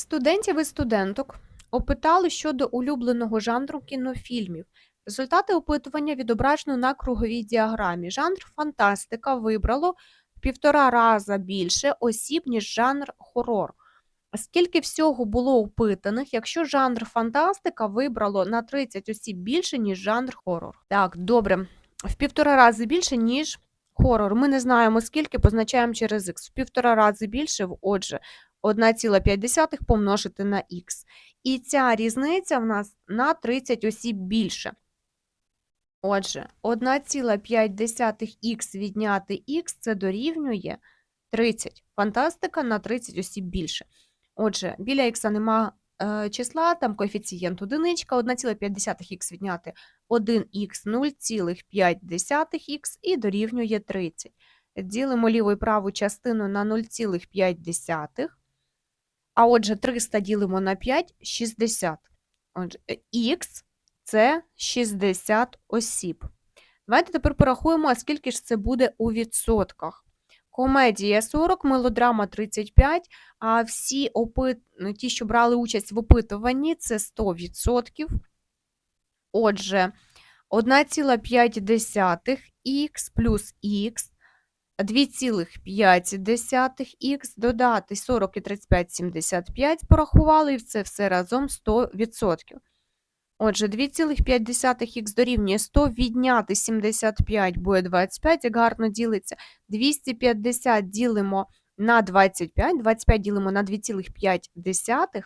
Студентів і студенток опитали щодо улюбленого жанру кінофільмів. Результати опитування відображено на круговій діаграмі. Жанр фантастика вибрало в півтора раза більше осіб, ніж жанр хорор. Скільки всього було опитаних, якщо жанр фантастика вибрало на 30 осіб більше, ніж жанр хорор? Так, добре. В півтора рази більше, ніж хорор. Ми не знаємо скільки, позначаємо через х. В півтора рази більше, отже, 1,5 помножити на х. І ця різниця в нас на 30 осіб більше. Отже, 1,5х відняти х це дорівнює 30. Фантастика на 30 осіб більше. Отже, біля х нема е, числа, там коефіцієнт одиничка, 1,5х відняти 1х 0,5х і дорівнює 30. Ділимо ліву і праву частину на 0,5. А отже, 300 ділимо на 5 – 60. Отже, х це 60 осіб. Давайте тепер порахуємо, а скільки ж це буде у відсотках. Комедія 40, мелодрама 35, а всі опит... ну, ті, що брали участь в опитуванні, це 100%. Отже, 1,5х плюс х 2,5х додати 40 і 35 – 75 порахували, і це все разом 100%. Отже, 2,5х дорівнює 100, відняти 75 буде 25, як гарно ділиться. 250 ділимо на 25, 25 ділимо на 2,5.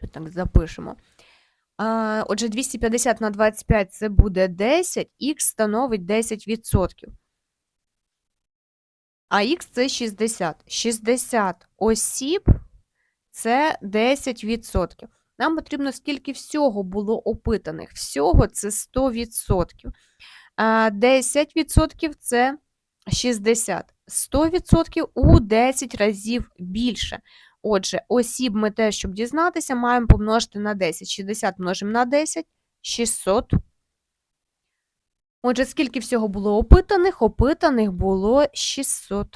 Тут так запишемо. Отже, 250 на 25 це буде 10, х становить 10%. А х це 60. 60 осіб це 10%. Нам потрібно скільки всього було опитаних. Всього це 100%. 10% це 60. 100% у 10 разів більше. Отже, осіб ми теж, щоб дізнатися, маємо помножити на 10. 60 множимо на 10 – 600. Отже, скільки всього було опитаних? Опитаних було 600.